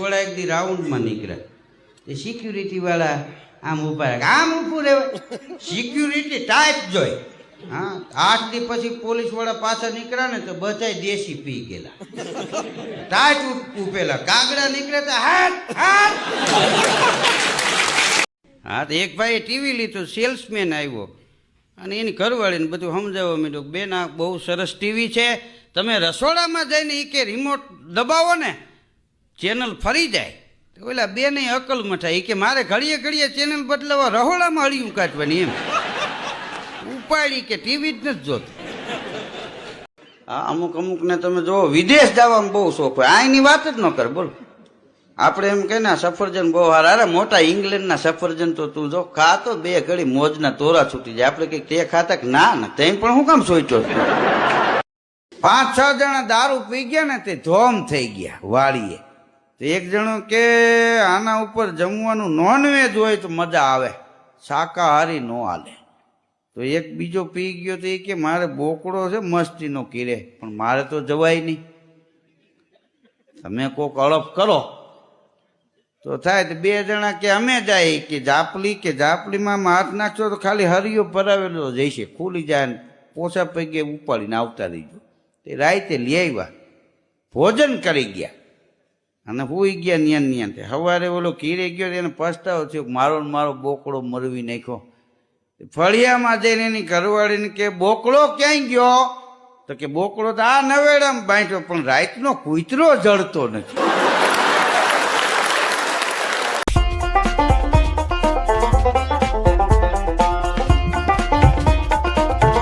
વાળા એક દી રાઉન્ડમાં નીકળ્યા એ સિક્યુરિટી વાળા આમ ઊભા આમ ઊભું રહેવાય. સિક્યુરિટી ટાઈટ જોઈ હા, આઠ દી પછી પોલીસવાળા પાછા નીકળ્યા ને તો બધાય દેશી પી ગયેલા. ટાઈટ ઉપેલા કાગડા નીકળ્યા તો હાથ હા, તો એક ભાઈએ ટીવી લીધું સેલ્સમેન આવ્યો. અને એની ઘરવાળીને બધું સમજાવવા માંડ્યું બેન, આ બહુ સરસ ટીવી છે. તમે રસોડામાં જઈને એ કે રિમોટ દબાવો ને ચેનલ ફરી જાય. તો ઓલા બેને અકલ મઠાઈ કે મારે ઘડીએ ઘડીએ ચેનલ બદલાવા રહોડામાં હળિયું કાઢવાની એમ. ઉપાડી કે ટીવી જ નથી જોતું. અમુક અમુકને તમે જો વિદેશ જવામાં બહુ શોખ હોય. આની વાત જ ન કર, બોલ. આપણે એમ કે ને સફરજન બહુ હારા. અરે મોટા ઇંગ્લેન્ડના સફરજન તો તું જો ખા તો બે ઘડી મોજના તોરા છૂટી જાય. આપણે કંઈક તે ખાતા કે ના ના, તેમ પણ હું કામ સોચ્યો? પાંચ છ જણા દારૂ પી ગયા ને તે ધોમ થઈ ગયા, વાળીએ. તો એક જણો કે આના ઉપર જમવાનું નોનવેજ હોય તો મજા આવે, શાકાહારી નો હાલે. તો એક બીજો પી ગયો તો એ કે મારે બોકડો છે મસ્તીનો કીરે, પણ મારે તો જવાય નહીં. તમે કોક અળપ કરો. તો થાય તો બે જણા કે અમે જાય કે જાપલી કે જાપલીમાં હાથ નાખશો તો ખાલી હરિયો ભરાવેલો જઈશે, ખુલી જાય ને પોસા પૈકી ઉપાડીને આવતા રહીજો. તે રાતે લઈ આવ્યા, ભોજન કરી ગયા. અને હુઈ ગયા ન્યાન ન્યાન તે સવારે ઓલો કીરે ગયો એને પસ્તાવો થયો મારો ને મારો બોકડો મરવી નાખ્યો. ફળિયામાં જઈને એની ઘરવાળીને કે, બોકડો ક્યાંય ગયો? તો કે, બોકડો તો આ નવેડામાં બાંધ્યો, પણ રાતનો કૂતરો જડતો નથી.